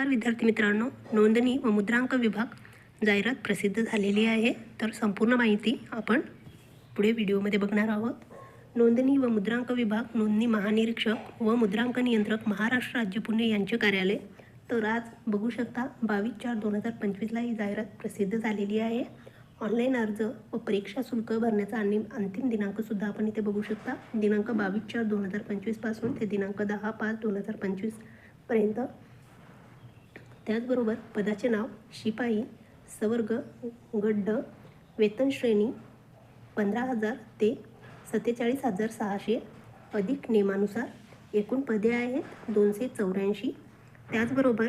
नमस्कार विद्यार्थी मित्रांनो. नोंदणी व मुद्रांक विभाग जाहिरात प्रसिद्ध झालेली आहे. तर संपूर्ण माहिती आपण पुढे व्हिडिओमध्ये बघणार आहोत. नोंदणी व मुद्रांक विभाग नोंदणी महानिरीक्षक व मुद्रांक नियंत्रक महाराष्ट्र राज्य पुणे यांचे कार्यालय. तर आज बघू शकता बावीस चार दोन हजार पंचवीसला ही जाहिरात प्रसिद्ध झालेली आहे. ऑनलाईन अर्ज व परीक्षा शुल्क भरण्याचा आणि अंतिम दिनांकसुद्धा आपण इथे बघू शकता. दिनांक बावीस चार दोन हजार पंचवीसपासून ते दिनांक दहा पाच दोन हजार पंचवीसपर्यंत त्याचबरोबर पदाचे नाव शिपाई सवर्ग गड्ड वेतन श्रेणी पंधरा हजार ते सत्तेचाळीस हजार सहाशे अधिक नियमानुसार एकूण पदे आहेत दोनशे चौऱ्याऐंशी. त्याचबरोबर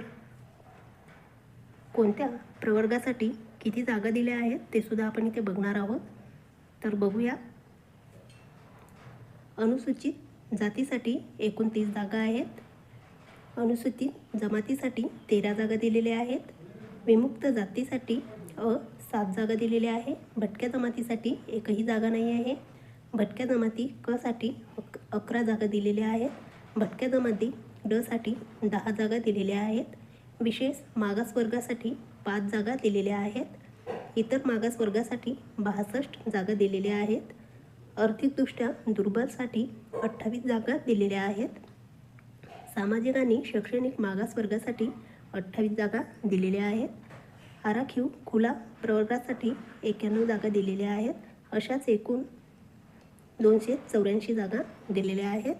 कोणत्या प्रवर्गासाठी किती जागा दिल्या आहेत ते सुद्धा आपण इथे बघणार आहोत. तर बघूया. अनुसूचित जातीसाठी एकोणतीस जागा आहेत. अनुसूचित जमातीसाठी तेरा जागा दिलेल्या आहेत. विमुक्त जातीसाठी अ सात जागा दिलेल्या आहे. भटक्या जमातीसाठी एकही जागा नाही आहे. भटक्या जमाती क साठी अक अकरा जागा दिलेल्या आहेत. भटक्या जमाती डसाठी दहा जागा दिलेल्या आहेत. विशेष मागासवर्गासाठी पाच जागा दिलेल्या आहेत. इतर मागास वर्गासाठी बासष्ट जागा दिलेल्या आहेत. आर्थिकदृष्ट्या दुर्बलसाठी अठ्ठावीस जागा दिलेल्या आहेत. सामाजिक आणि शैक्षणिक मागास वर्गासाठी अठ्ठावीस जागा दिलेल्या आहेत. आराखीव खुला प्रवर्गासाठी एक्याण्णव जागा दिलेल्या आहेत. अशाच एकूण दोनशे चौऱ्याऐंशी जागा दिलेल्या आहेत.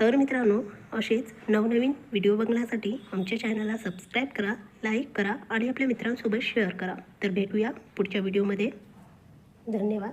तर मित्रांनो असेच नवनवीन व्हिडिओ बघण्यासाठी आमच्या चॅनलला सबस्क्राईब करा लाईक करा आणि आपल्या मित्रांसोबत शेअर करा. तर भेटूया पुढच्या व्हिडिओमध्ये. धन्यवाद.